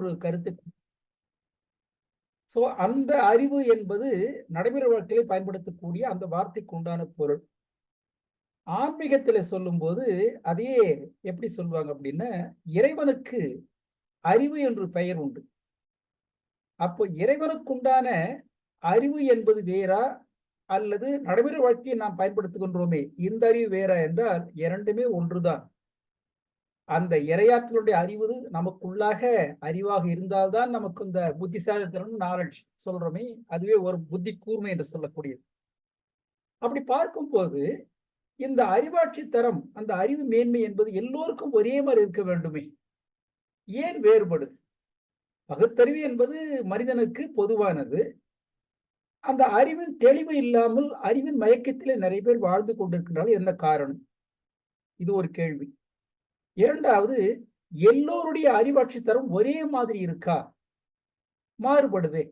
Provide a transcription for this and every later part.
ஒரு கருத்து. சோ அந்த அறிவு என்பது நடைமுறை வாழ்க்கையில பயன்படுத்தக்கூடிய அந்த வார்த்தைக்கு உண்டான பொருள். ஆன்மீகத்துல சொல்லும்போது அதையே எப்படி சொல்லுவாங்க அப்படின்னா இறைவனுக்கு அறிவு என்று பெயர் உண்டு. அப்போ இறைவனுக்குண்டான அறிவு என்பது வேறா அல்லது நடைமுறை வாழ்க்கையை நாம் பயன்படுத்துகின்றோமே? இந்த அறிவு வேறா என்றால் இரண்டுமே ஒன்றுதான். அந்த இரையாற்றலுடைய அறிவு நமக்குள்ளாக அறிவாக இருந்தால்தான் நமக்கு இந்த புத்திசாலித்தனம் நாலேஜ் சொல்றோமே அதுவே ஒரு புத்தி கூர்மை என்று சொல்லக்கூடியது. அப்படி பார்க்கும்போது இந்த அறிவாட்சி தரம் அந்த அறிவு மேன்மை என்பது எல்லோருக்கும் ஒரே மாதிரி இருக்க வேண்டுமே. ஏன் வேறுபடுது? பகுத்தறிவு என்பது மனிதனுக்கு பொதுவானது. அந்த அறிவின் தெளிவு இல்லாமல் அறிவின் மயக்கத்திலே நிறைய பேர் வாழ்ந்து கொண்டிருக்கின்றால் என்ன காரணம்? இது ஒரு கேள்வி. இரண்டாவது எல்லோருடைய அறிவாட்சி தரம் ஒரே மாதிரி இருக்கா? மாறுபடுது.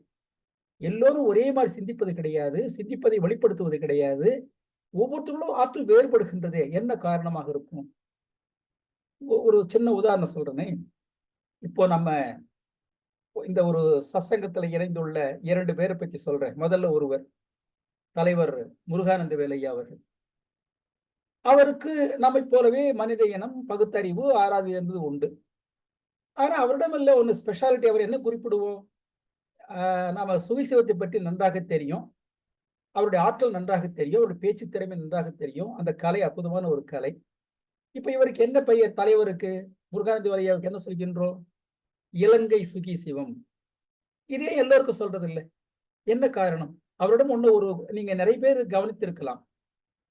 எல்லோரும் ஒரே மாதிரி சிந்திப்பது கிடையாது சிந்திப்பதை வெளிப்படுத்துவது கிடையாது. ஒவ்வொருத்தவங்களும் ஆற்றல் வேறுபடுகின்றதே. என்ன காரணமாக இருக்கும்? ஒரு சின்ன உதாரணம் சொல்றேனே. இப்போ நம்ம இந்த ஒரு சசங்கத்துல இணைந்துள்ள இரண்டு பேரை பற்றி சொல்றேன். முதல்ல ஒருவர் தலைவர் முருகானந்த வேலையா அவர்கள். அவருக்கு நம்மை போலவே மனித இனம் பகுத்தறிவு ஆராய்வு என்பது உண்டு. ஆனா அவரிடம் இல்ல ஒன்று ஸ்பெஷாலிட்டி அவர் என்ன குறிப்பிடுவோம்? நாம சுவிசேவத்தை பற்றி நன்றாக தெரியும். அவருடைய ஆற்றல் நன்றாக தெரியும். அவருடைய பேச்சு திறமை நன்றாக தெரியும். அந்த கலை அற்புதமான ஒரு கலை. இப்ப இவருக்கு என்ன பெயர்? தலைவருக்கு? முருகானந்தி வலையாவுக்கு என்ன சொல்கின்றோம்? இலங்கை சுகி சிவம். இதே எல்லோருக்கும் சொல்றது இல்லை என்ன காரணம்? அவரிடம் ஒன்று ஒரு நீங்க நிறைய பேர் கவனித்திருக்கலாம்.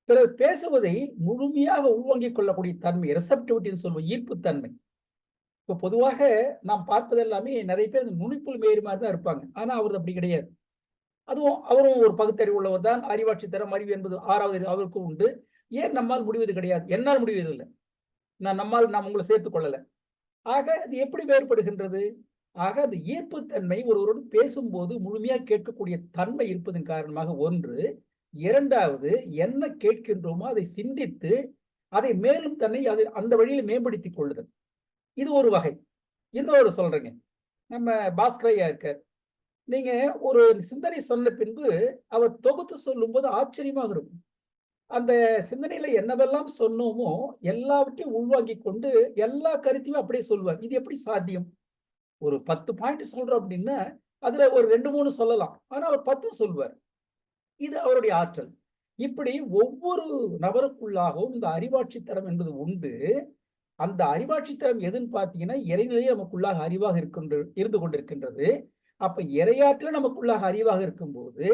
பிறர் பேசுவதை முழுமையாக உள்வாங்கிக் கொள்ளக்கூடிய தன்மை ரெசப்டிவிட்டின்னு சொல்லுவோம் ஈர்ப்பு தன்மை இப்போ பொதுவாக நாம் பார்ப்பது எல்லாமே நிறைய பேர் நுனிப்புள் மேறு மாதிரி தான் இருப்பாங்க. ஆனால் அவரது அப்படி கிடையாது. அதுவும் அவரும் ஒரு பகுத்தறிவு உள்ளவர் தான். அறிவாட்சி தரம் அறிவு என்பது ஆறாவது அவருக்கும் உண்டு. ஏன் நம்மால் முடிவது கிடையாது? என்னால் முடிவது இல்லை நான் நம்மால் நாம் உங்களை சேர்த்துக் கொள்ளலை. ஆக அது எப்படி வேறுபடுகின்றது? ஆக அது ஈர்ப்புத்தன்மை ஒருவரோடு பேசும்போது முழுமையாக கேட்கக்கூடிய தன்மை இருப்பதன் காரணமாக ஒன்று இரண்டாவது என்ன கேட்கின்றோமோ அதை சிந்தித்து அதை மேலும் தன்னை அது அந்த வழியில் மேம்படுத்திக் கொள்ளுதல். இது ஒரு வகை. இன்னொரு சொல்றேங்க. நம்ம பாஸ்கரையா இருக்கார். நீங்க ஒரு சிந்தனை சொன்ன பின்பு அவர் தொகுத்து சொல்லும் போது ஆச்சரியமாக இருக்கும். அந்த சிந்தனையில என்னவெல்லாம் சொன்னோமோ எல்லாவற்றையும் உள்வாங்கி கொண்டு எல்லா கருத்தையும் அப்படியே சொல்லுவார் இது எப்படி சாத்தியம்? ஒரு பத்து பாயிண்ட் சொல்றோம் அப்படின்னா அதுல ஒரு ரெண்டு மூணு சொல்லலாம். ஆனா அவர் பத்து சொல்லுவார் இது அவருடைய ஆற்றல். இப்படி ஒவ்வொரு நபருக்குள்ளாகவும் இந்த அறிவாட்சித்தரம் என்பது உண்டு. அந்த அறிவாட்சித்தரம் எதுன்னு பார்த்தீங்கன்னா இறைநிலையே நமக்குள்ளாக அறிவாக இருக்கின்ற இருந்து கொண்டிருக்கின்றது. அப்ப இறையாற்றல் நமக்குள்ளாக அறிவாக இருக்கும்போது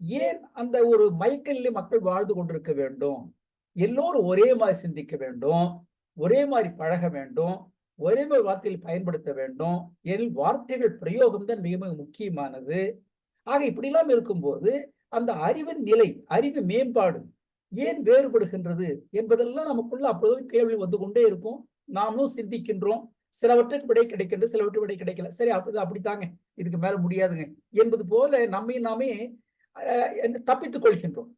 ஏன் அந்த ஒரு மயக்கநிலை மக்கள் வாழ்ந்து கொண்டிருக்க வேண்டும்? எல்லோரும் ஒரே மாதிரி சிந்திக்க வேண்டும். ஒரே மாதிரி பழக வேண்டும். ஒரே மாதிரி வார்த்தையில் பயன்படுத்த வேண்டும். என் வார்த்தைகள் பிரயோகம் தான் மிக மிக முக்கியமானது. ஆக இப்படிலாம் இருக்கும்போது அந்த அறிவின் நிலை அறிவு மேம்பாடு ஏன் வேறுபடுகின்றது என்பதெல்லாம் நமக்குள்ள அப்பொழுது கேள்வி வந்து கொண்டே இருக்கும். நாமளும் சிந்திக்கின்றோம். சிலவற்றுக்கு விடை கிடைக்கின்றது சிலவற்று விடை கிடைக்கல. சரி அப்படி அப்படித்தாங்க. இதுக்கு மேல முடியாதுங்க. என்பது போல நம்மை நாமே தப்பித்துக் கொள்கின்றோம்.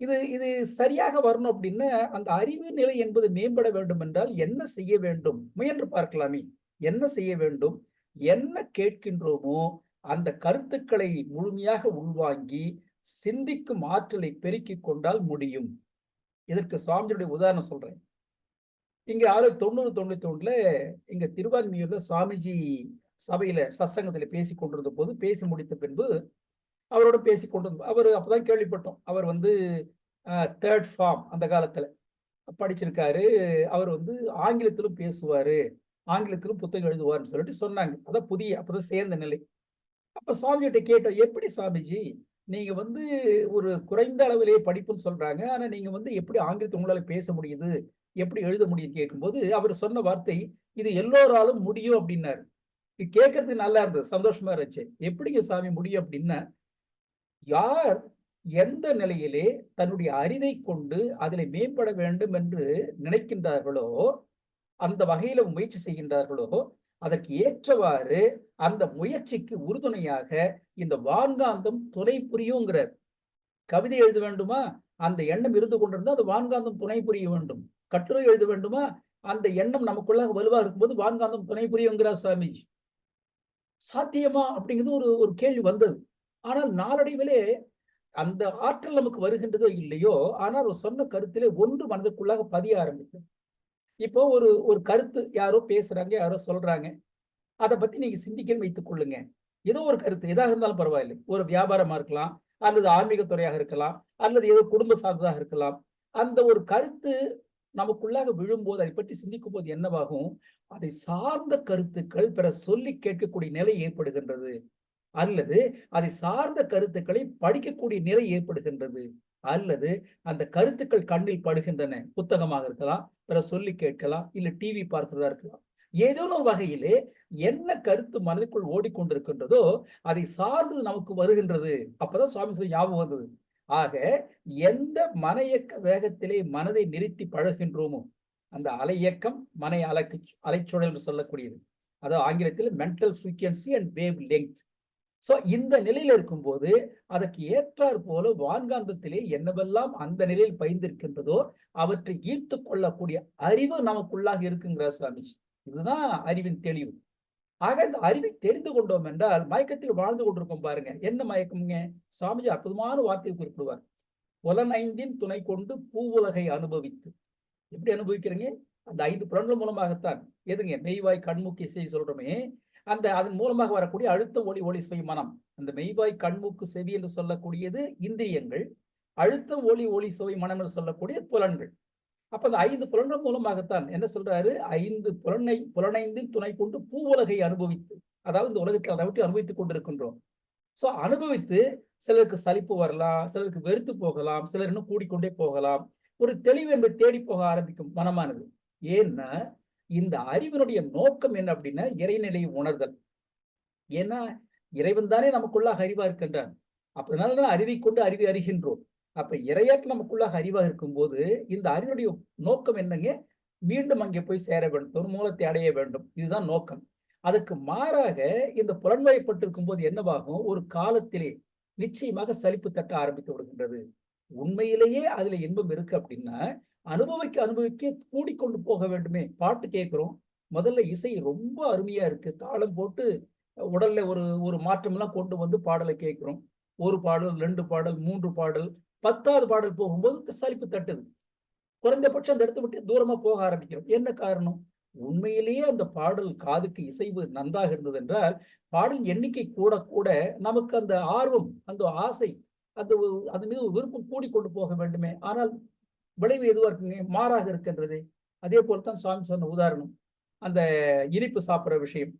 இது இது சரியாக வரணும் அப்படின்னா அந்த அறிவு நிலை என்பது மேம்பட வேண்டும் என்றால் என்ன செய்ய வேண்டும்? முயன்று பார்க்கலாமே. என்ன செய்ய வேண்டும்? என்ன கேட்கின்றோமோ அந்த கருத்துக்களை முழுமையாக உள்வாங்கி சிந்திக்கும் ஆற்றலை பெருக்கிக் கொண்டால் முடியும். இதற்கு சுவாமியுடைய உதாரணம் சொல்றேன். இங்க ஆயிரத்தி தொண்ணூறு தொண்ணூத்தி ஒண்ணுல இங்க திருவான்மியூர்ல சுவாமிஜி சபையில சத்சங்கத்துல பேசி கொண்டிருந்த போது பேசி முடித்த பின்பு அவரோட பேசி கொண்டு அவர் அப்பதான் கேள்விப்பட்டோம். அவர் வந்து தேர்ட் ஃபார்ம் அந்த காலத்துல படிச்சிருக்காரு. அவர் வந்து ஆங்கிலத்திலும் பேசுவாரு ஆங்கிலத்திலும் புத்தகம் எழுதுவார்னு சொல்லிட்டு சொன்னாங்க. அதான் புதிய அப்பதான் சேர்ந்த நிலை. அப்ப சுவாமிகிட்ட கேட்டோம் எப்படி சுவாமிஜி? நீங்க வந்து ஒரு குறைந்த அளவிலேயே படிப்புன்னு சொல்றாங்க. ஆனா நீங்க வந்து எப்படி ஆங்கிலத்தை உங்களால பேச முடியுது? எப்படி எழுத முடியும் கேட்கும்போது அவர் சொன்ன வார்த்தை இது எல்லோராலும் முடியும் அப்படின்னாரு. இது கேட்கறதுக்கு நல்லா இருந்தது சந்தோஷமா இருந்துச்சு. எப்படிங்க சாமி முடியும் அப்படின்னா யார் எந்த நிலையிலே தன்னுடைய அறிவை கொண்டு அதில் மேம்பட வேண்டும் என்று நினைக்கின்றார்களோ அந்த வகையில முயற்சி செய்கின்றார்களோ அதற்கு ஏற்றவாறு அந்த முயற்சிக்கு உறுதுணையாக இந்த வான்காந்தம் துணை புரியுங்கிறார். கவிதை எழுத வேண்டுமா? அந்த எண்ணம் இருந்து கொண்டிருந்தால் அது வான்காந்தம் துணை புரிய வேண்டும். கட்டுரை எழுத வேண்டுமா? அந்த எண்ணம் நமக்குள்ளாக வலுவாக இருக்கும்போது வான்காந்தம் துணை புரியுங்கிறார் சுவாமிஜி சாத்தியமா? அப்படிங்கிறது ஒரு ஒரு கேள்வி வந்தது. ஆனால் நாளடைவிலே அந்த ஆற்றல் நமக்கு வருகின்றதோ இல்லையோ ஆனால் அவர் சொன்ன கருத்திலே ஒன்று மனதுக்குள்ளாக பதிய ஆரம்பிக்கும் இப்போ ஒரு ஒரு கருத்து யாரோ பேசுறாங்க யாரோ சொல்றாங்க அதை பத்தி நீங்க சிந்திக்கன்னு வைத்துக் கொள்ளுங்க. ஏதோ ஒரு கருத்து எதாக இருந்தாலும் பரவாயில்லை. ஒரு வியாபாரமா இருக்கலாம் அல்லது ஆன்மீக துறையாக இருக்கலாம் அல்லது ஏதோ குடும்ப சார்ந்ததாக இருக்கலாம். அந்த ஒரு கருத்து நமக்குள்ளாக விழும்போது அதை பற்றி சிந்திக்கும் போது என்னவாகும்? அதை சார்ந்த கருத்துக்கள் பிற சொல்லி கேட்கக்கூடிய நிலை ஏற்படுகின்றது. அல்லது அதை சார்ந்த கருத்துக்களை படிக்கக்கூடிய நிலை ஏற்படுகின்றது. அல்லது அந்த கருத்துக்கள் கண்ணில் படுகின்றன. புத்தகமாக இருக்கலாம் பிற சொல்லி கேட்கலாம் இல்ல டிவி பார்க்கிறதா இருக்கலாம். ஏதோ ஒரு வகையிலே என்ன கருத்து மனதுக்குள் ஓடிக்கொண்டிருக்கின்றதோ அதை சார்ந்து நமக்கு வருகின்றது. அப்பதான் சுவாமி சொல்லி ஞாபகம் வந்தது. ஆக எந்த மன இயக்க வேகத்திலே மனதை நிறுத்தி பழகின்றோமோ அந்த அலை இயக்கம் மனை அலைக்கு அலைச்சுழல் என்று சொல்லக்கூடியது. அதாவது ஆங்கிலத்தில் mental frequency and wave length so இந்த நிலையில இருக்கும்போது அதற்கு ஏற்றாற் போல வான்காந்தத்திலே என்னவெல்லாம் அந்த நிலையில் பயந்திருக்கின்றதோ அவற்றை ஈர்த்து கொள்ளக்கூடிய அறிவு நமக்குள்ளாக இருக்குங்கிற சுவாமிஜி. இதுதான் அறிவின் தெளிவு. ஆக இந்த அறிவை தெரிந்து கொண்டோம் என்றால் மயக்கத்தில் வாழ்ந்து கொண்டிருக்கோம் பாருங்க. என்ன மயக்கம்ங்க? சுவாமிஜி அற்புதமான வார்த்தையை குறிப்பிடுவார். புலனைந்தின் துணை கொண்டு பூவுலகை அனுபவித்து. எப்படி அனுபவிக்கிறீங்க? அந்த ஐந்து புலன்கள் மூலமாகத்தான். எதுங்க? மெய்வாய் கண்முக்கி இசை சொல்றோமே. அந்த அதன் மூலமாக வரக்கூடிய அழுத்த ஒளி ஒளி சுவை மனம். அந்த மெய்வாய் கண்மூக்கு செவி என்று சொல்லக்கூடியது இந்திரியங்கள். அழுத்தம் ஒளி ஒளி சுவை மனம் என்று சொல்லக்கூடிய புலன்கள். அப்ப அந்த ஐந்து புலன்கள் மூலமாகத்தான் என்ன சொல்றாரு? ஐந்து புலனை புலனைந்தின் துணை கொண்டு பூ உலகை அனுபவித்து அதாவது இந்த உலகத்தில் அதை விட்டு அனுபவித்துக் கொண்டிருக்கின்றோம். ஸோ அனுபவித்து சிலருக்கு சலிப்பு வரலாம் சிலருக்கு வெறுத்து போகலாம் சிலர் இன்னும் கூடிக்கொண்டே போகலாம். ஒரு தெளிவு என்று தேடி போக ஆரம்பிக்கும் மனமானது. ஏன்னா இந்த அறிவினுடைய நோக்கம் என்ன அப்படின்னா இறைநிலையை உணர்தல். ஏன்னா இறைவன் தானே நமக்குள்ளாக அறிவா இருக்கின்றான். அதனாலதான் அறிவை கொண்டு அறிவை அறிகின்றோம். அப்ப இறையாற்று நமக்குள்ளாக அறிவாக இருக்கும்போது இந்த அறிவுடைய நோக்கம் என்னங்க? மீண்டும் அங்கே போய் சேர வேண்டும். ஒரு மூலத்தை அடைய வேண்டும். இதுதான் நோக்கம். அதுக்கு மாறாக இந்த புலன்வயப்பட்டிருக்கும் போது என்னவாகும்? ஒரு காலத்திலே நிச்சயமாக சலிப்பு தட்ட ஆரம்பித்து விடுகின்றது. உண்மையிலேயே அதுல இன்பம் இருக்கு அப்படின்னா அனுபவிக்க அனுபவிக்க கூடிக்கொண்டு போக வேண்டுமே. பாட்டு கேட்குறோம் முதல்ல இசை ரொம்ப அருமையா இருக்கு. தாளம் போட்டு உடல்ல ஒரு ஒரு மாற்றம் எல்லாம் கொண்டு வந்து பாடலை கேட்குறோம் ஒரு பாடல் ரெண்டு பாடல் மூன்று பாடல் பத்தாவது பாடல் போகும்போது சலிப்பு தட்டுது. குறைந்தபட்சம் அந்த இடத்த விட்டு தூரமா போக ஆரம்பிக்கிறோம். என்ன காரணம்? உண்மையிலேயே அந்த பாடல் காதுக்கு இசைவு நன்றாக இருந்தது என்றால் பாடல் எண்ணிக்கை கூட கூட நமக்கு அந்த ஆர்வம் அந்த ஆசை அந்த அது மீது விருப்பம் கூடிக்கொண்டு போக வேண்டுமே. ஆனால் விளைவு எதுவாக இருக்குங்க மாறாக இருக்கின்றது. அதே போல்தான் சுவாமி சொன்ன உதாரணம். அந்த இனிப்பு சாப்பிட்ற விஷயம்.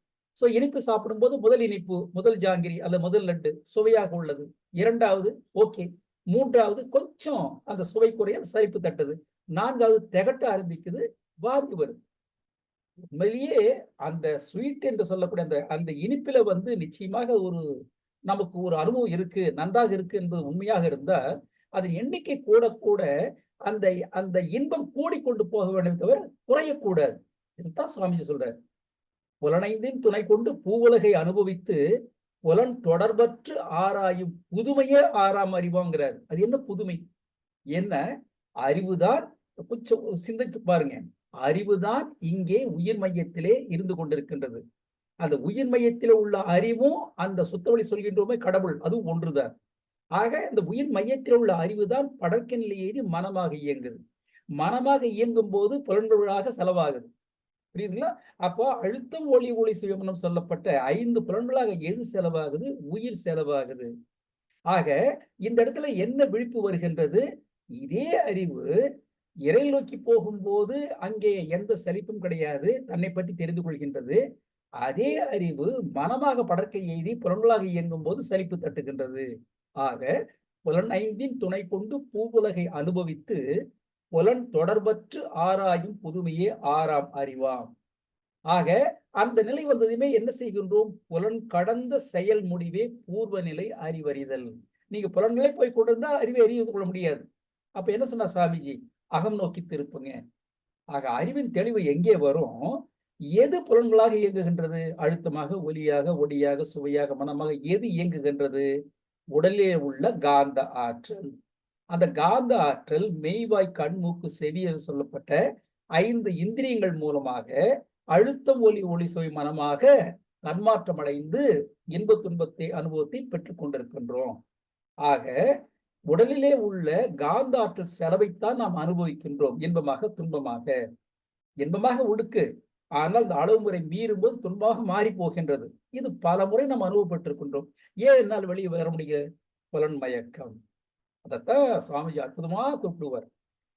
ஸோ இனிப்பு சாப்பிடும்போது முதல் இனிப்பு முதல் ஜாங்கிரி அல்லது முதல் லட்டு சுவையாக உள்ளது. இரண்டாவது ஓகே மூன்றாவது கொஞ்சம் அந்த சுவை குறைய சரிப்பு தட்டுது. நான்காவது திகட்ட ஆரம்பிக்குது வாந்தி வருது. உண்மையிலேயே அந்த ஸ்வீட் என்று சொல்லக்கூடிய அந்த அந்த இனிப்பில வந்து நிச்சயமாக ஒரு நமக்கு ஒரு அனுபவம் இருக்கு நன்றாக இருக்கு என்பது உண்மையாக இருந்தால் அதன் எண்ணிக்கை கூட கூட அந்த அந்த இன்பம் கூடிக்கொண்டு போக வேண்டும் தவிர குறையக்கூடாது. இதுதான் சுவாமிஜி சொல்றாரு. புலனைந்தின் துணை கொண்டு பூவுலகை அனுபவித்து புலன் தொடர்பற்று ஆராயும் புதுமையே ஆறாம் அறிவாங்கிறார். அது என்ன புதுமை? என்ன? அறிவுதான் கொஞ்சம் சிந்தித்து பாருங்க. அறிவுதான் இங்கே உயிர் மையத்திலே இருந்து கொண்டிருக்கின்றது. அந்த உயிர் மையத்தில் உள்ள அறிவும் அந்த சுத்தவழி சொல்கின்றோமே கடவுள் அதுவும் ஒன்றுதான். ஆக இந்த உயிர் மையத்தில் உள்ள அறிவு தான் படற்கனில் ஏறி மனமாக இயங்குது. மனமாக இயங்கும் போது புலன்பொருளாக செலவாகுது. புரியுதுங்களா? அப்போ அழுத்தம் ஒளி ஒளி சுயமனம் சொல்லப்பட்ட ஐந்து புலன்களாக எது செலவாகுது? உயிர் செலவாகுது. ஆக இந்த இடத்துல என்ன விழிப்பு வருகின்றது? இதே அறிவு இறை நோக்கி போகும்போது அங்கே எந்த சலிப்பும் கிடையாது. தன்னை பற்றி தெரிந்து கொள்கின்றது. அதே அறிவு மனமாக படற்கை எய்தி புலன்களாக இயங்கும் போது சலிப்பு தட்டுகின்றது. ஆக புலன் ஐந்தின் துணை கொண்டு பூவுலகை அனுபவித்து புலன் தொடர்பற்று ஆராயும் புதுமையே ஆறாம் அறிவாம். ஆக அந்த நிலை வந்ததுமே என்ன செய்கின்றோம்? புலன் கடந்த செயல் முடிவே பூர்வ நிலை அறிவறிதல். நீங்க புலன்களை போய் கொண்டிருந்தா அறிவை அறிவு கொள்ள முடியாது. அப்ப என்ன சொன்னா சாமிஜி? அகம் நோக்கி திருப்புங்க. ஆக அறிவின் தெளிவு எங்கே வரும்? எது புலன்களாக இயங்குகின்றது? அழுத்தமாக ஒலியாக ஒடியாக சுவையாக மனமாக எது இயங்குகின்றது? உடலே உள்ள காந்த ஆற்றல். அந்த காந்த ஆற்றல் மெய்வாய் கண் மூக்கு செவி என்று சொல்லப்பட்ட ஐந்து இந்திரியங்கள் மூலமாக அழுத்தம் ஒலி ஒளி சுவை மனமாக தன்மாற்றம் அடைந்து இன்ப துன்பத்தை அனுபவத்தை பெற்றுக் கொண்டிருக்கின்றோம். ஆக உடலிலே உள்ள காந்த ஆற்றல் செலவைத்தான் நாம் அனுபவிக்கின்றோம் இன்பமாக துன்பமாக. இன்பமாக உடுக்கு. ஆனால் இந்த அளவு முறை மீறும்போது துன்பமாக மாறி போகின்றது. இது பல முறை நாம் அனுபவப்பட்டிருக்கின்றோம். ஏன் என்னால் வெளியே வர முடியல? புலன் மயக்கம். அதைத்தான் சுவாமிஜி அற்புதமாக கூப்பிடுவார்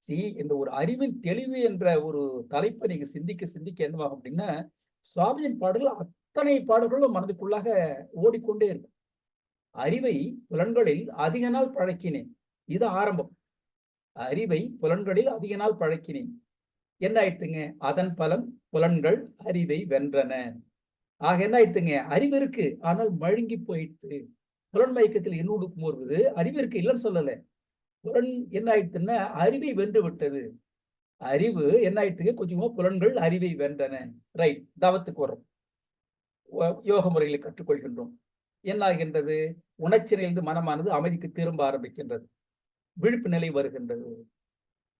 சி இந்த ஒரு அறிவின் தெளிவு என்ற ஒரு தலைப்பை நீங்க சிந்திக்க சிந்திக்க என்னவாகும் அப்படின்னா சுவாமியின் பாடல்கள் அத்தனை பாடல்களும் மனதுக்குள்ளாக ஓடிக்கொண்டே இருக்கும். அறிவை புலன்களில் அதிக நாள் பழக்கினேன். இது ஆரம்பம். அறிவை புலன்களில் அதிக நாள் பழக்கினேன். என்ன ஆயிடுத்துங்க? அதன் பலன் புலன்கள் அறிவை வென்றன. ஆக என்ன ஆயிடுத்துங்க? அறிவு இருக்கு ஆனால் மழுங்கி போயிடுத்து. புலன் மயக்கத்தில் இன்னும் போகுது அறிவு இருக்கு இல்லைன்னு சொல்லலை. புலன் என்ன ஆயிடுத்துன்னா அறிவை வென்று விட்டது. அறிவு என்ன ஆயிடுத்துங்க? கொஞ்சமா புலன்கள் அறிவை வென்றன. ரைட் தவத்துக்கு வரும் யோக முறைகளை கற்றுக்கொள்கின்றோம். என்ன ஆகின்றது? உணர்ச்சியிலிருந்து மனமானது அமைதிக்கு திரும்ப ஆரம்பிக்கின்றது. விழிப்பு நிலை வருகின்றது.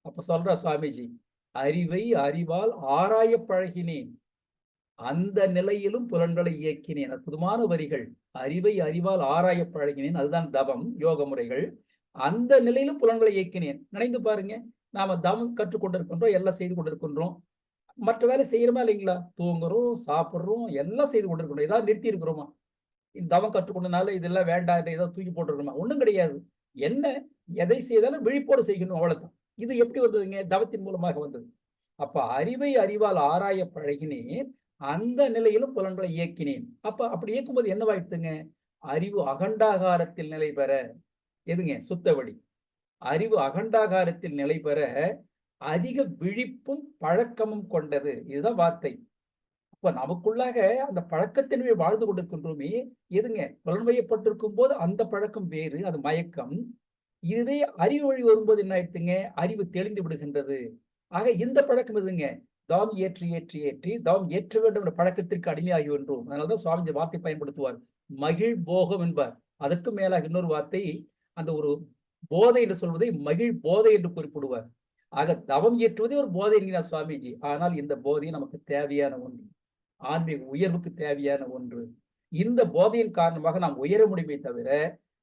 அப்ப சொல்ற சுவாமிஜி அறிவை அறிவால் ஆராய பழகினேன். அந்த நிலையிலும் புலன்களை இயக்கினேன். அற்புதமான வரிகள். அறிவை அறிவால் ஆராய பழகினேன். அதுதான் தவம் யோக முறைகள். அந்த நிலையிலும் புலன்களை இயக்கினேன். நினைந்து பாருங்க. நாம தவம் கற்றுக்கொண்டிருக்கின்றோம் எல்லாம் செய்து கொண்டிருக்கின்றோம். மற்ற வேலை செய்யறோமா இல்லைங்களா? தூங்குறோம் சாப்பிட்றோம் எல்லாம் செய்து கொண்டிருக்கணும் ஏதாவது நிறுத்தி இருக்கிறோமா இந்த தவம் கற்றுக்கொண்டனால இதெல்லாம் வேண்டாம் ஏதாவது தூக்கி போட்டுருக்கணுமா? ஒன்றும் கிடையாது. என்ன? எதை செய்தாலும் விழிப்போடு செய்யணும் அவ்வளவுதான். இது எப்படி வந்ததுங்க? தவத்தின் மூலமாக வந்தது. அப்ப அறிவை அறிவால் ஆராய பழகினேன் அந்த நிலையிலும் புலன்களை இயக்கினேன். அப்ப அப்படி இயக்கும்போது என்னவாயிடுதுங்க அறிவு அகண்டாகாரத்தில் நிலை பெற. எதுங்க? சுத்தவழி அறிவு அகண்டாகாரத்தில் நிலை பெற அதிக விழிப்பும் பழக்கமும் கொண்டது. இதுதான் வார்த்தை. அப்ப நமக்குள்ளாக அந்த பழக்கத்தினுமே வாழ்ந்து கொண்டிருக்கின்றோமே. எதுங்க? புலன்வையப்பட்டிருக்கும் போது அந்த பழக்கம் வேறு அது மயக்கம். இதுவே அறிவு வழி வரும்போது என்ன ஆயிடுத்துங்க அறிவு தெளிந்து விடுகின்றது. ஆக இந்த பழக்கம் எதுங்க? தாம் ஏற்றி ஏற்றி ஏற்றி தாம் ஏற்ற வேண்டும் என்ற பழக்கத்திற்கு அடிமையாகி வென்றோம். அதனாலதான் சுவாமிஜி வார்த்தை பயன்படுத்துவார். மகிழ் போகம் என்பார். அதற்கு மேலாக இன்னொரு வார்த்தை அந்த ஒரு போதை என்று சொல்வதை மகிழ் போதை என்று குறிப்பிடுவார். ஆக தவம் ஏற்றுவதே ஒரு போதை என்கிறார் சுவாமிஜி. ஆனால் இந்த போதை நமக்கு தேவையான ஒன்று. ஆன்மீக உயர்வுக்கு தேவையான ஒன்று. இந்த போதையின் காரணமாக நாம் உயர முடியுமே தவிர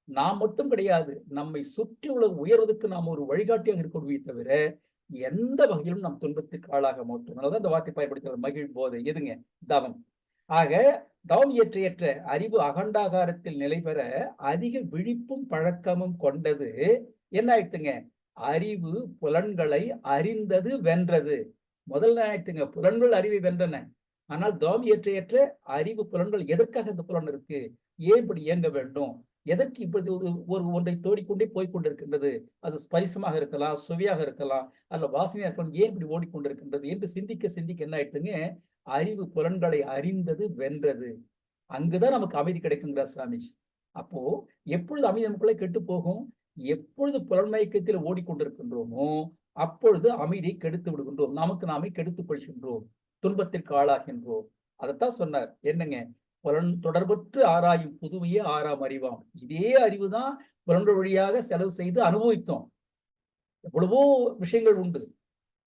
நாம் மட்டும் கிடையாது நம்மை சுற்றி உள்ள உயர்வதற்கு நாம் ஒரு வழிகாட்டியாக இருக்கக்கூடிய தவிர எந்த வகையிலும் நம் துன்பத்துக்கு ஆளாக மாட்டோம். அதனாலதான் இந்த வார்த்தை பயன்படுத்துகிற மகிழ் போதை எதுங்க? தவம். ஆக தவம் ஏற்ற ஏற்ற அறிவு அகண்டாகாரத்தில் நிலை பெற அதிக விழிப்பும் பழக்கமும் கொண்டது என்ன ஆயிடுத்துங்க? அறிவு புலன்களை அறிந்தது வென்றது. முதல்ல ஆயிடுத்துங்க? புலன்கள் அறிவை வென்றன. ஆனால் தவம் ஏற்ற ஏற்ற அறிவு புலன்கள் எதற்காக இந்த புலன் இருக்கு? ஏன் இப்படி இயங்க வேண்டும்? எதற்கு இப்படி ஒரு ஒரு ஒன்றை தோடிக்கொண்டே போய்கொண்டிருக்கின்றது அது ஸ்பரிசமாக இருக்கலாம் சுவையாக இருக்கலாம் அல்ல வாசனையாக இருக்கலாம் ஏன் இப்படி ஓடிக்கொண்டிருக்கின்றது என்று சிந்திக்க சிந்திக்க என்ன ஆயிட்டுங்க? அறிவு புலன்களை அறிந்தது வென்றது. அங்குதான் நமக்கு அமைதி கிடைக்குங்கிறார் சுவாமிஜி அப்போ எப்பொழுது அமைதி நமக்குள்ளே கெட்டு போகும் எப்பொழுது புலன்மயக்கத்தில் ஓடிக்கொண்டிருக்கின்றோமோ அப்பொழுது அமைதியை கெடுத்து விடுகின்றோம். நமக்கு நாமே கெடுத்துக் கொள்கின்றோம். துன்பத்திற்கு ஆளாகின்றோம். அதைத்தான் சொன்னார். என்னங்க? புலன் தொடர்பற்று ஆராயும் புதுமையே ஆறாம் அறிவாம். இதே அறிவு தான் புலன்கள் வழியாக செலவு செய்து அனுபவித்தோம். எவ்வளவோ விஷயங்கள் உண்டு.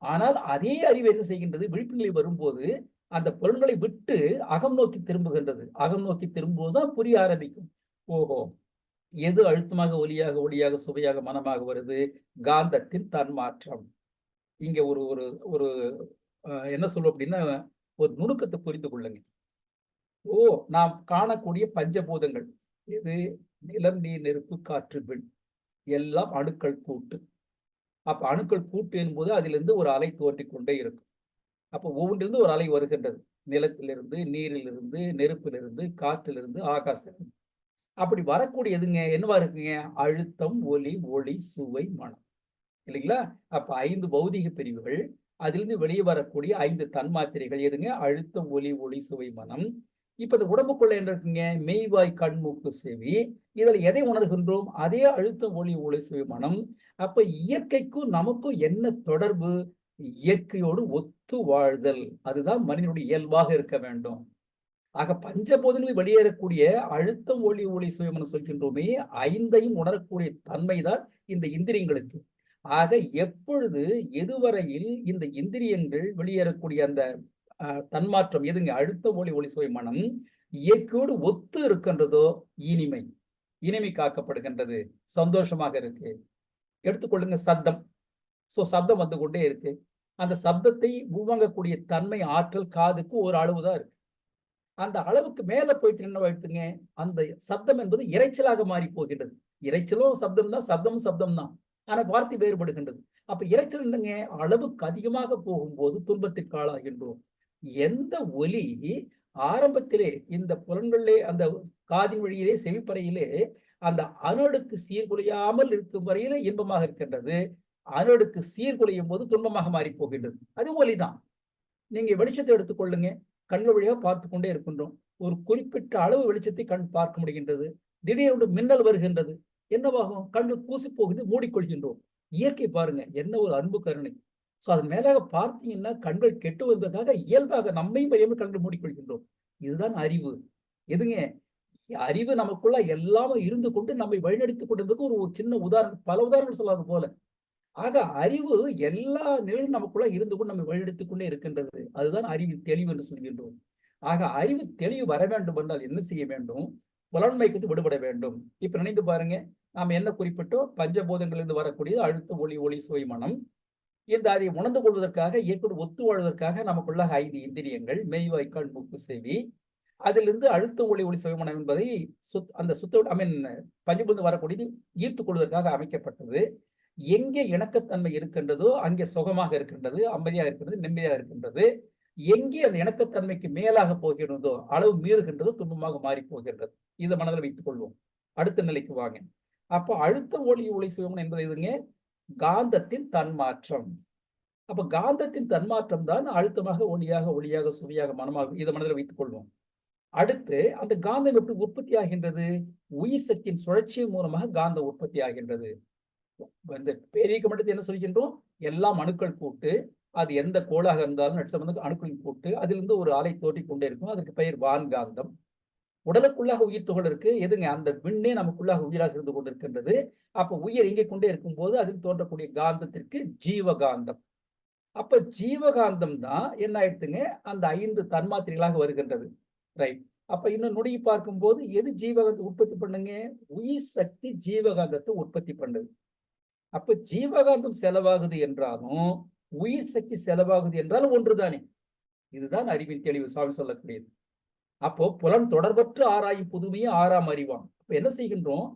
ஆனால் அதே அறிவு என்ன செய்கின்றது? விழிப்புணர்வு வரும்போது அந்த புலன்களை விட்டு அகம் நோக்கி திரும்புகின்றது. அகம் நோக்கி திரும்புவது தான் புரிய ஆரம்பிக்கும். ஓஹோ! எது அழுத்தமாக ஒலியாக ஒளியாக சுவையாக மனமாக வருது? காந்தத்தின் தன்மாற்றம். இங்க ஒரு ஒரு ஒரு என்ன சொல்லுவோம் அப்படின்னா ஒரு நுணுக்கத்தை புரிந்து கொள்ளுங்க ஓ நாம் காணக்கூடிய பஞ்சபூதங்கள். இது நிலம் நீர் நெருப்பு காற்று விண். எல்லாம் அணுக்கள் கூட்டு. அப்ப அணுக்கள் கூட்டு என்பது அதிலிருந்து ஒரு அலை தோன்றிக் கொண்டே இருக்கும். அப்போ ஒவ்வொன்றிலிருந்து ஒரு அலை வருகின்றது. நிலத்திலிருந்து நீரிலிருந்து நெருப்பிலிருந்து காற்றிலிருந்து ஆகாசத்திலிருந்து. அப்படி வரக்கூடிய எதுங்க? என்னவா இருக்குங்க? அழுத்தம் ஒலி ஒளி சுவை மனம். இல்லைங்களா? அப்ப ஐந்து பௌதிக பிரிவுகள். அதிலிருந்து வெளியே வரக்கூடிய ஐந்து தன்மாத்திரைகள் எதுங்க? அழுத்தம் ஒலி ஒளி சுவை மனம். இப்ப இந்த உடம்புக்குள்ள என்ன இருக்குங்க? மெய்வாய் கண் மூக்கு செவி. இதில் எதை உணர்கின்றோம்? அதே அழுத்தம் ஒளி ஒளி செவி மனம். அப்ப இயற்கைக்கும் நமக்கும் என்ன தொடர்பு? இயற்கையோடு ஒத்து வாழ்தல். அதுதான் மனிதனுடைய இயல்பாக இருக்க வேண்டும். ஆக பஞ்சபோதங்களில் வெளியேறக்கூடிய அழுத்தம் ஒளி ஒளி சுயமனம் சொல்கின்றோமே ஐந்தையும் உணரக்கூடிய தன்மைதான் இந்த இந்திரியங்களுக்கு. ஆக எப்பொழுது எதுவரையில் இந்த இந்திரியங்கள் வெளியேறக்கூடிய அந்த தன்மாற்றம் எதுங்க? அழுத்த ஒளி ஒளி சுவை மனம் இயற்கையோடு ஒத்து இருக்கின்றதோ இனிமை. இனிமை காக்கப்படுகின்றது. சந்தோஷமாக இருக்கு. எடுத்துக்கொள்ளுங்க சத்தம். சோ சப்தம் வந்து கொண்டே இருக்கு. அந்த சப்தத்தை உள்வாங்கக்கூடிய தன்மை ஆற்றல் காதுக்கு ஒரு அளவுதான் இருக்கு. அந்த அளவுக்கு மேல போயிட்டு என்ன வைத்துங்க அந்த சப்தம் என்பது இரைச்சலாக மாறி போகின்றது. இரைச்சலும் சப்தம் தான் சப்தமும் சப்தம் தான். ஆனா வார்த்தை வேறுபடுகின்றது. அப்ப இரைச்சல் என்னங்க? அளவுக்கு அதிகமாக போகும்போது துன்பத்திற்கு ஆளாகின்றோம் எந்த ஒலி ஆரம்பத்திலே இந்த புலன்களிலே அந்த காதின் வழியிலே செவிப்பறையிலே அந்த அணுடுக்கு சீர்குலையாமல் இருக்கும் வரையிலே இன்பமாக இருக்கின்றது. அணுடுக்கு சீர்குலையும் போது துன்பமாக மாறி போகின்றது அது ஒலிதான். நீங்க வெளிச்சத்தை எடுத்துக்கொள்ளுங்க கண்கள் வழியாக பார்த்து கொண்டே இருக்கின்றோம். ஒரு குறிப்பிட்ட அளவு வெளிச்சத்தை கண் பார்க்க முடிகின்றது. திடீரென்று மின்னல் வருகின்றது. என்னவாகும்? கண்ணு பூசி போகிட்டு மூடிக்கொள்கின்றோம். இயற்கை பாருங்க என்ன ஒரு அன்பு கருணை. ஸோ அதன் மேலாக பார்த்தீங்கன்னா கண்கள் கெட்டு வருவதற்காக இயல்பாக நம்மையும் அறியாமல் கண்கள் மூடிக்கொள்கின்றோம். இதுதான் அறிவு. எதுங்க? அறிவு நமக்குள்ள எல்லாமே இருந்து கொண்டு நம்மை வழிநடத்திக் கொண்டிருந்தது ஒரு சின்ன உதாரணம் பல உதாரணங்கள் சொல்லாது போல. ஆக அறிவு எல்லா நிலையும் நமக்குள்ள இருந்து கொண்டு நம்மை வழிநடத்திக் கொண்டே இருக்கின்றது. அதுதான் அறிவின் தெளிவு என்று சொல்கின்றோம். ஆக அறிவு தெளிவு வர வேண்டும் என்றால் என்ன செய்ய வேண்டும்? புலன்மைக்கு விடுபட வேண்டும். இப்ப நினைந்து பாருங்க நாம் என்ன குறிப்பிட்டோம்? பஞ்சபூதங்களிலிருந்து வரக்கூடிய அழுத்த ஒளி ஒளி சுவை மனம். இந்த அதை உணர்ந்து கொள்வதற்காக ஏற்படு ஒத்து வாழ்வதற்காக நமக்குள்ள ஐந்து இந்திரியங்கள் மெய்வாய்க்கால் மூக்கு செவி. அதிலிருந்து அழுத்த ஒளி ஒளி சுயமனம் என்பதை சுத் அந்த சுத்த ஐ மீன் பஞ்சபூதம் வரக்கூடியது ஈர்த்து கொள்வதற்காக அமைக்கப்பட்டது. எங்கே இணக்கத்தன்மை இருக்கின்றதோ அங்கே சுகமாக இருக்கின்றது அமைதியாக இருக்கின்றது நிம்மதியாக இருக்கின்றது. எங்கே அந்த இணக்கத்தன்மைக்கு மேலாக போகின்றதோ அளவு மீறுகின்றதோ துன்பமாக மாறி போகின்றது இதை மனதில் வைத்துக் கொள்வோம். அடுத்த நிலைக்கு வாங்க. அப்போ அழுத்த ஒளி ஒளி சிவம் என்பது இதுங்க காந்தத்தின் தன்மாற்றம். அப்ப காந்தத்தின் தன்மாற்றம் தான் அழுத்தமாக ஒளியாக ஒளியாக சுவையாக மனமாக இதை மனதில் வைத்துக் கொள்வோம். அடுத்து அந்த காந்தம் எப்படி உற்பத்தி ஆகின்றது? உயிர் சக்தியின் சுழற்சி மூலமாக காந்தம் உற்பத்தி ஆகின்றது. இந்த பேரியக்க மட்டத்தை என்ன சொல்கின்றோம்? எல்லாம் அணுக்கள் கூட்டு அது எந்த கோளாக இருந்தாலும் நட்சத்திரம் அணுக்களின் கூட்டு அதிலிருந்து ஒரு அலை தோட்டி கொண்டே இருக்கும். அதுக்கு பெயர் வான்காந்தம் உடலுக்குள்ளாக உயிர் துகள் இருக்கு எதுங்க? அந்த விண்ணே நமக்குள்ளாக உயிராக இருந்து கொண்டிருக்கின்றது. அப்ப உயிர் இங்கே கொண்டே இருக்கும் போது அதில் தோன்றக்கூடிய காந்தத்திற்கு ஜீவகாந்தம். அப்ப ஜீவகாந்தம் தான் என்ன ஆயிடுத்துங்க அந்த ஐந்து தன்மாத்திரைகளாக வருகின்றது. ரைட் அப்ப இன்னும் நுடி பார்க்கும் போது எது ஜீவகாந்தத்தை உற்பத்தி பண்ணுங்க? உயிர் சக்தி ஜீவகாந்தத்தை உற்பத்தி பண்ணுது. அப்ப ஜீவகாந்தம் செலவாகுது என்றாலும் உயிர் சக்தி செலவாகுது என்றாலும் ஒன்றுதானே? இதுதான் அறிவின் தெளிவு சுவாமி சொல்லக்கூடியது. அப்போ புலன் தொடர்பற்று ஆராயும் புதுமையை ஆறாம் அறிவான். அப்ப என்ன செய்கின்றோம்?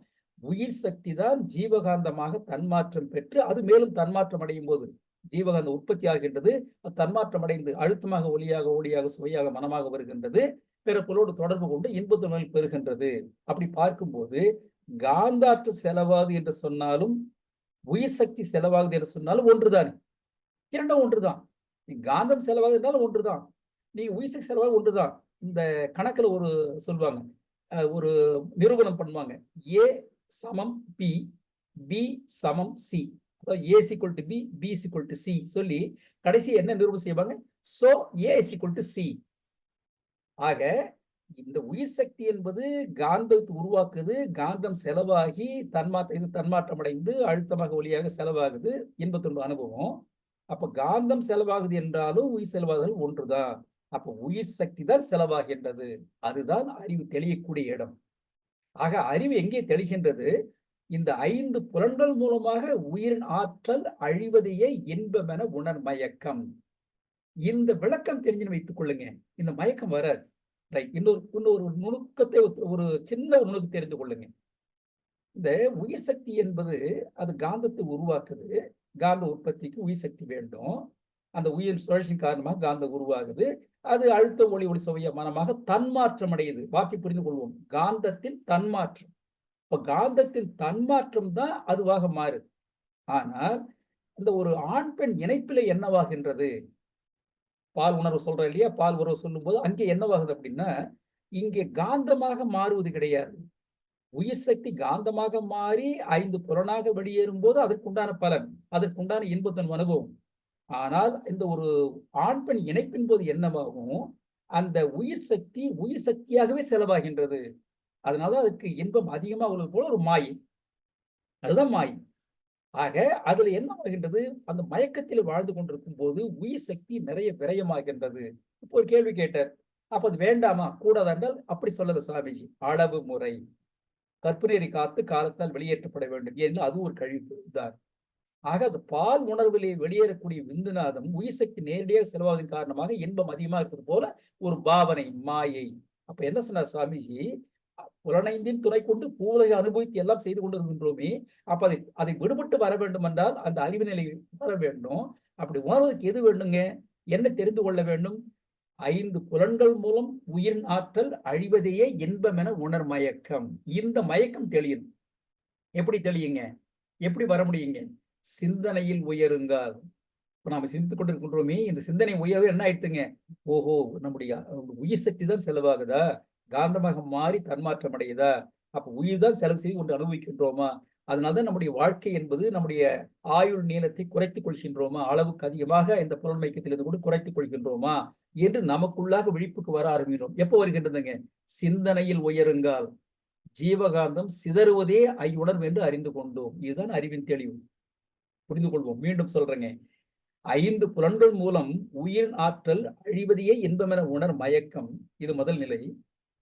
உயிர் சக்தி தான் ஜீவகாந்தமாக தன்மாற்றம் பெற்று அது மேலும் தன்மாற்றம் அடையும் போது ஜீவகாந்தம் உற்பத்தி ஆகின்றது. தன்மாற்றம் அடைந்து அழுத்தமாக ஒளியாக ஒளியாக சுவையாக மனமாக வருகின்றது. பிற தொடர்பு கொண்டு இன்பத்துணல் பெறுகின்றது. அப்படி பார்க்கும்போது காந்தாற்று செலவாது என்று சொன்னாலும் உயிர் சக்தி செலவாகுது என்று சொன்னாலும் ஒன்றுதான்? இரண்டும் ஒன்றுதான். காந்தம் செலவாகுது என்றாலும் ஒன்றுதான். நீ உயிர் சக்தி செலவாக ஒன்றுதான். இந்த கணக்குல ஒரு சொல்லுவாங்க ஒரு நிரூபணம் பண்ணுவாங்க. ஏ சமம் பி பி சமம் C A equal to B B equal to C சொல்லி கடைசி என்ன நிரூபணம் செய்வாங்க? So A equal to C ஆக இந்த உயிர் சக்தி என்பது காந்தத்தை உருவாக்குது காந்தம் செலவாகி தன்மாற்ற இது தன்மாற்றம் அடைந்து அழுத்தமாக ஒளியாக செலவாகுது இன்பத்துன்ப அனுபவம். அப்ப காந்தம் செலவாகுது என்றாலும் உயிர் செலவாகுதல் ஒன்றுதான். அப்போ உயிர் சக்தி தான் செலவாகின்றது. அதுதான் அறிவு தெளியக்கூடிய இடம். ஆக அறிவு எங்கே தெளிகின்றது? இந்த ஐந்து புலன்கள் மூலமாக உயிரின் ஆற்றல் அழிவதையே இன்பம் என உணர் மயக்கம். இந்த விளக்கம் தெரிஞ்சுன்னு வைத்துக் கொள்ளுங்க. இந்த மயக்கம் வராது. ரைட். இன்னொரு இன்னொரு நுணுக்கத்தை ஒரு சின்ன ஒரு நுணுக்கு தெரிந்து கொள்ளுங்க. இந்த உயிர் சக்தி என்பது அது காந்தத்தை உருவாக்குது. காந்த உற்பத்திக்கு உயிர் சக்தி வேண்டும். அந்த உயிர் சுழற்சி காரணமாக காந்தம் உருவாகுது. அது அழுத்த ஒளி ஒளி சுவையமானமாக தன்மாற்றம் அடையுது. வாக்கி புரிந்து கொள்வோம். காந்தத்தின் தன்மாற்றம். இப்ப காந்தத்தின் தன்மாற்றம் தான் அதுவாக மாறுது. ஆனால் இந்த ஒரு ஆண் பெண் இணைப்பில என்னவாகின்றது? பால் உணர்வு சொல்றோம் இல்லையா? பால் உறவு சொல்லும் போது அங்கே என்னவாகுது அப்படின்னா இங்கே காந்தமாக மாறுவது கிடையாது. உயிர் சக்தி காந்தமாக மாறி ஐந்து புலனாக வெளியேறும் போது அதற்குண்டான பலன் அதற்குண்டான இன்பத்தன் அனுபவம். ஆனால் இந்த ஒரு ஆண் பெண் இணைப்பின் போது என்னவாகும்? அந்த உயிர் சக்தி உயிர் சக்தியாகவே செலவாகின்றது. அதனால அதுக்கு இன்பம் அதிகமாக உள்ளது போல ஒரு மாயை. அதுதான் மாயை. ஆக அதுல என்ன ஆகின்றது அந்த மயக்கத்தில் வாழ்ந்து கொண்டிருக்கும் போது உயிர் சக்தி நிறைய விரயமாகின்றது. இப்போ ஒரு கேள்வி கேட்டார். அப்ப அது வேண்டாமா? கூடாது என்றால் அப்படி சொல்லல சுவாமிஜி. அளவு முறை. கற்புநெறி காத்து காலத்தால் வெளியேற்றப்பட வேண்டும். ஏன்னா அது ஒரு கழிப்பு தான். ஆக அது பால் உணர்விலே வெளியேறக்கூடிய விந்துநாதம் உயிர் சக்தி நேரடியாக செலவாகும் காரணமாக இன்பம் அதிகமாக இருப்பது போல ஒரு பாவனை மாயை. அப்ப என்ன சொன்னார் சுவாமிஜி? புலனைந்தின் துணை கொண்டு பூவுலகை அனுபவித்து எல்லாம் செய்து கொண்டிருக்கின்றோமே அப்ப அதை அதை விடுபட்டு வர வேண்டும் என்றால் அந்த அறிவு நிலை வர வேண்டும். அப்படி உணர்வதற்கு எது வேண்டுங்க? என்ன தெரிந்து கொள்ள வேண்டும்? ஐந்து புலன்கள் மூலம் உயிரின் ஆற்றல் அழிவதையே இன்பம் என உணர் மயக்கம் இந்த மயக்கம் தெளியும். எப்படி தெளியுங்க? எப்படி வர முடியுங்க? சிந்தனையில் உயருங்கள். இப்ப நாம சிந்தித்துக் கொண்டிருக்கின்றோமே இந்த சிந்தனை உயர்வு என்ன ஆயிடுத்துங்க? ஓஹோ நம்முடைய உயிர் சக்தி தான் செலவாகுதா? காந்தமாக மாறி தன்மாற்றம் அடையுதா? அப்ப உயிர் தான் செலவு செய்து கொண்டு அனுபவிக்கின்றோமா? அதனால்தான் நம்முடைய வாழ்க்கை என்பது நம்முடைய ஆயுள் நீளத்தை குறைத்துக் கொள்கின்றோமா? அளவுக்கு அதிகமாக இந்த புலன் மயக்கத்திலிருந்து கூட குறைத்துக் கொள்கின்றோமா? என்று நமக்குள்ளாக விழிப்புக்கு வர ஆரம்பிக்கிறோம். எப்போ வருகின்றதுங்க? சிந்தனையில் உயருங்கால் ஜீவகாந்தம் சிதறுவதே ஐயுணர்வு என்று அறிந்து கொண்டோம். இதுதான் அறிவின் தெளிவு. புரிந்து கொள்வோம் மீண்டும் சொல்றேங்க. ஐந்து புலன்கள் மூலம் உயிரின் ஆற்றல் அழிவதையே இன்பமென உணர் மயக்கம். இது முதல் நிலை.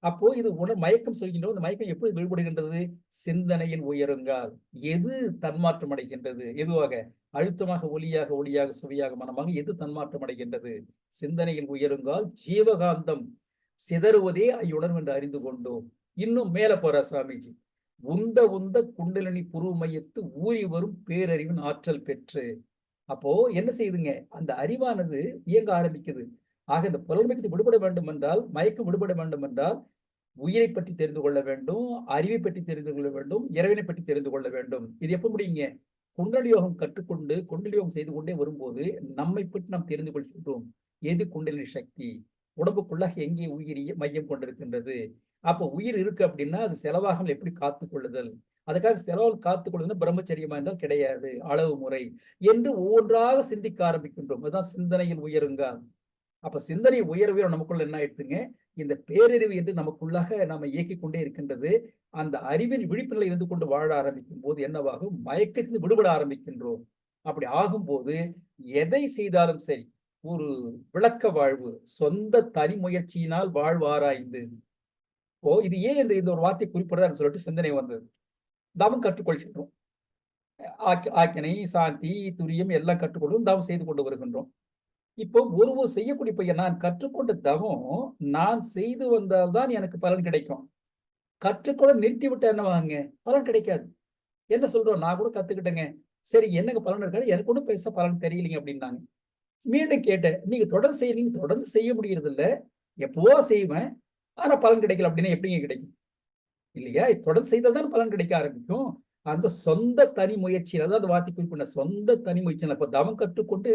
அப்போ இது உணர் மயக்கம் சொல்கின்றோம் இந்த மயக்கம் எப்படி வெளிப்படுகின்றது சிந்தனையில் உயருங்கால். எது தன்மாற்றம் அடைகின்றது? எதுவாக? அழுத்தமாக ஒளியாக ஒளியாக சுவையாக மனமாக எது தன்மாற்றம் அடைகின்றது? சிந்தனையில் உயருங்கால் ஜீவகாந்தம். சிதறுவதே ஐயுணர்வு என்று அறிந்து கொண்டோம். இன்னும் மேல போற சுவாமிஜி. உந்த உந்த குண்டலினி புருவ மையத்து ஊறி வரும் பேரறிவின் ஆற்றல் பெற்று. அப்போ என்ன செய்யுதுங்க அந்த அறிவானது இயங்க ஆரம்பிக்குது. ஆக இந்த புலன்மைக்கு விடுபட வேண்டும் என்றால் மயக்கம் விடுபட வேண்டும் என்றால் உயிரை பற்றி தெரிந்து கொள்ள வேண்டும் அறிவை பற்றி தெரிந்து கொள்ள வேண்டும் இறைவனை பற்றி தெரிந்து கொள்ள வேண்டும். இது எப்ப முடியுங்க? குண்டலி யோகம் கற்றுக்கொண்டு குண்டலி யோகம் செய்து கொண்டே வரும்போது நம்மை பற்றி நாம் தெரிந்து கொள்கின்றோம். எது குண்டலினி சக்தி? உடம்புக்குள்ளாக எங்கே உயிரிய மையம் கொண்டிருக்கின்றது? அப்போ உயிர் இருக்கு அப்படின்னா அது செலவாகாமல் எப்படி காத்து கொள்ளுதல் அதுக்காக செலவு காத்து கொள்வது பிரம்மச்சரியமா என்றால் கிடையாது அளவு முறை என்று ஒவ்வொன்றாக சிந்திக்க ஆரம்பிக்கின்றோம். அதுதான் சிந்தனையில் உயருங்க. அப்ப சிந்தனை உயர்வே நமக்குள்ள என்ன ஆயிடுதுங்க? இந்த பேரறிவு என்று நமக்குள்ளாக நாம இயக்கிக் கொண்டே இருக்கின்றது. அந்த அறிவின் விழிப்பு நிலை இருந்து கொண்டு வாழ ஆரம்பிக்கும் போது என்னவாகும்? மயக்கத்தில் விடுபட ஆரம்பிக்கின்றோம். அப்படி ஆகும்போது எதை செய்தாலும் சரி ஒரு விளக்க வாழ்வு சொந்த தனி முயற்சியினால் வாழ்வாராய்ந்து ஓ இது ஏன் இந்த இந்த ஒரு வார்த்தை குறிப்பிடுறாருன்னு சொல்லிட்டு சிந்தனை வந்தது. தவம் கற்றுக்கொள்கின்றோம். ஆக்கினை சாந்தி துரியம் எல்லாம் கற்றுக்கொள்ளும் தவம் செய்து கொண்டு வருகின்றோம். இப்போ ஒருவர் செய்யக்கூடிய பையன் நான் கற்றுக்கொண்ட தவம் நான் செய்து வந்தால்தான் எனக்கு பலன் கிடைக்கும். கற்றுக்கொள்ள நிறுத்தி விட்டா என்ன வாங்க பலன் கிடைக்காது. என்ன சொல்றோம்? நான் கூட கத்துக்கிட்டேங்க. சரி என்னங்க பலன் இருக்காது? எனக்கு கூட பெருசா பலன் தெரியலைங்க அப்படின்னாங்க. மீண்டும் கேட்டேன். நீங்க தொடர்ந்து செய்யறீங்க. தொடர்ந்து செய்ய முடியறது இல்ல எப்போ செய்வேன்? ஆனா பலன் கிடைக்கல அப்படின்னா எப்படிங்க கிடைக்கும்? இல்லையா? தொடர்ந்து செய்தால் தான் பலன் கிடைக்க ஆரம்பிக்கும். அந்த சொந்த தனி முயற்சியில அதாவது அந்த வார்த்தை குறிப்பிட்ட சொந்த தனி முயற்சி. அப்ப தவம் கற்றுக்கொண்டு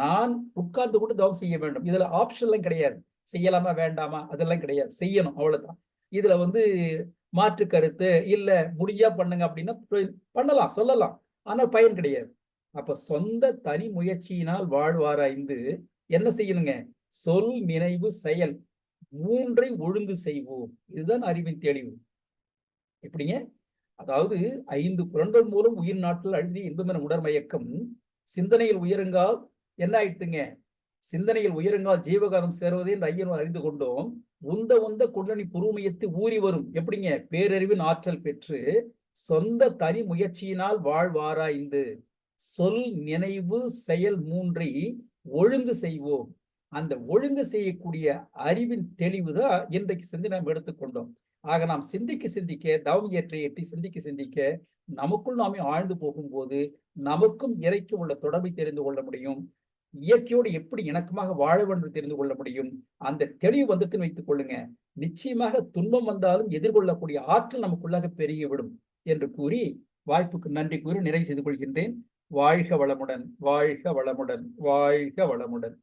நான் உட்கார்ந்து கொண்டு தவம் செய்ய வேண்டும். இதுல ஆப்ஷன்லாம் கிடையாது. செய்யலாமா வேண்டாமா? அதெல்லாம் கிடையாது. செய்யணும் அவ்வளவுதான். இதுல வந்து மாற்று கருத்து இல்ல முடிஞ்சா பண்ணுங்க அப்படின்னா பண்ணலாம் சொல்லலாம். ஆனா பயன் கிடையாது. அப்ப சொந்த தனி முயற்சியினால் வாழ்வாராய்ந்து என்ன செய்யணுங்க? சொல் நினைவு செயல். மூன்றை ஒழுங்கு செய்வோம். இதுதான் அறிவின் தெளிவு எப்படிங்க? அதாவது ஐந்து புலன்கள் மூலம் உயிர் நாட்டில் அழுதி இன்பமென உடற்மயக்கம் சிந்தனையில் உயருங்கால் என்ன ஆயிடுத்துங்க? சிந்தனையில் உயருங்கால் ஜீவகாரம் சேருவதே என்று ஐயன் அறிந்து கொண்டோம். உந்த உந்த குண்டனி புருமையத்து ஊறி வரும். எப்படிங்க? பேரறிவின் ஆற்றல் பெற்று சொந்த தனி முயற்சியினால் வாழ்வாராய்ந்து சொல் நினைவு செயல் மூன்றை ஒழுங்கு செய்வோம். அந்த ஒழுங்கு செய்யக்கூடிய அறிவின் தெளிவுதான் இன்றைக்கு சிந்தி நாம் எடுத்துக்கொண்டோம். ஆக நாம் சிந்திக்க சிந்திக்க தவம் ஏற்றி ஏற்றி சிந்திக்க சிந்திக்க நமக்குள் நாமே ஆழ்ந்து போகும்போது நமக்கும் இறைக்கு உள்ள தொடர்பை தெரிந்து கொள்ள முடியும். இயற்கையோடு எப்படி இணக்கமாக வாழ வேண்டும் தெரிந்து கொள்ள முடியும். அந்த தெளிவு வந்துட்டு வைத்துக் கொள்ளுங்க. நிச்சயமாக துன்பம் வந்தாலும் எதிர்கொள்ளக்கூடிய ஆற்றல் நமக்குள்ளாக பெருகிவிடும் என்று கூறி வாய்ப்புக்கு நன்றி கூறி நிறைவு செய்து கொள்கின்றேன். வாழ்க வளமுடன் வாழ்க வளமுடன் வாழ்க வளமுடன்.